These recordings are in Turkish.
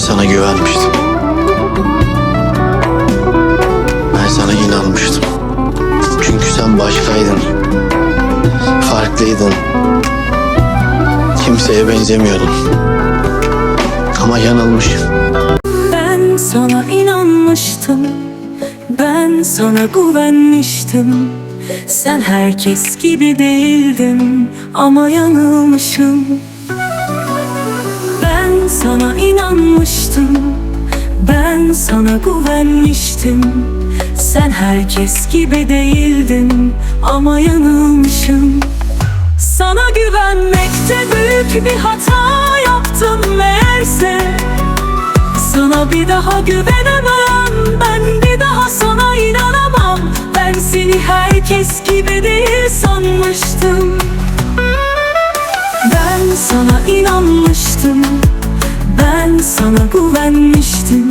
sana güvenmiştim. Ben sana inanmıştım. Çünkü sen başkaydın. Farklıydın. Kimseye benzemiyordun. Ama yanılmışım. Ben sana inanmıştım Ben sana güvenmiştim Sen herkes gibi değildin Ama yanılmışım Ben sana Ben sana güvenmiştim. Sen herkes gibi değildin Ama yanılmışım. Sana güvenmekte büyük bir hata yaptım meğerse. Sana bir daha güvenemem Ben bir daha sana inanamam. Ben seni herkes gibi değil sanmıştım. Ben sana inanmıştım. Ben sana güvenmiştim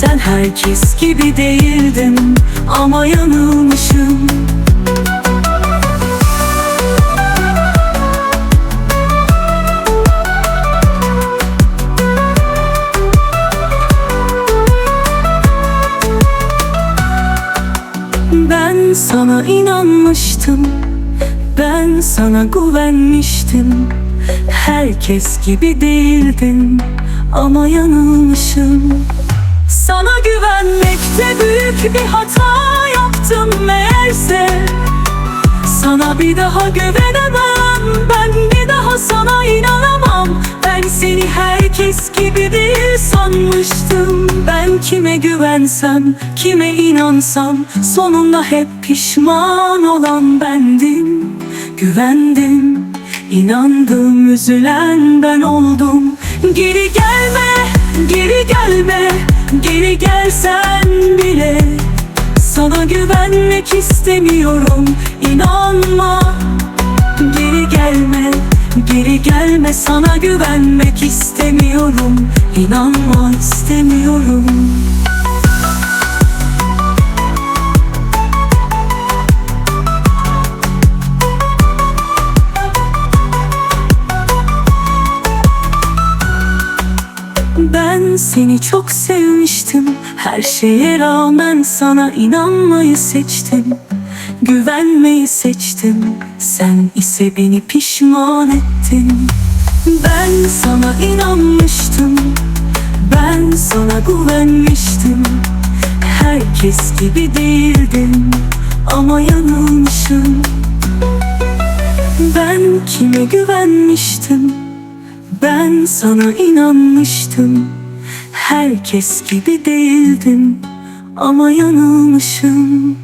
Sen herkes gibi değildin Ama yanılmışım. Ben sana inanmıştım Ben sana güvenmiştim. Herkes gibi değildin Ama yanılmışım Sana güvenmekte büyük bir hata yaptım meğerse. Sana bir daha güvenemem Ben bir daha sana inanamam. Ben seni herkes gibi değil sanmıştım. Ben kime güvensem, kime inansam Sonunda hep pişman olan bendim. Güvendim, inandım, üzülen ben oldum. Geri gelme, geri gelme Geri gelsen bile sana güvenmek istemiyorum. İnanma. Geri gelme, geri gelme sana güvenmek istemiyorum. İnanma istemiyorum Ben seni çok sevmiştim. Her şeye rağmen sana inanmayı seçtim. Güvenmeyi seçtim. Sen ise beni pişman ettin. Ben sana inanmıştım. Ben sana güvenmiştim. Herkes gibi değildin Ama yanılmışım. Ben kime güvenmiştim ben sana inanmıştım. Herkes gibi değildim Ama yanılmışım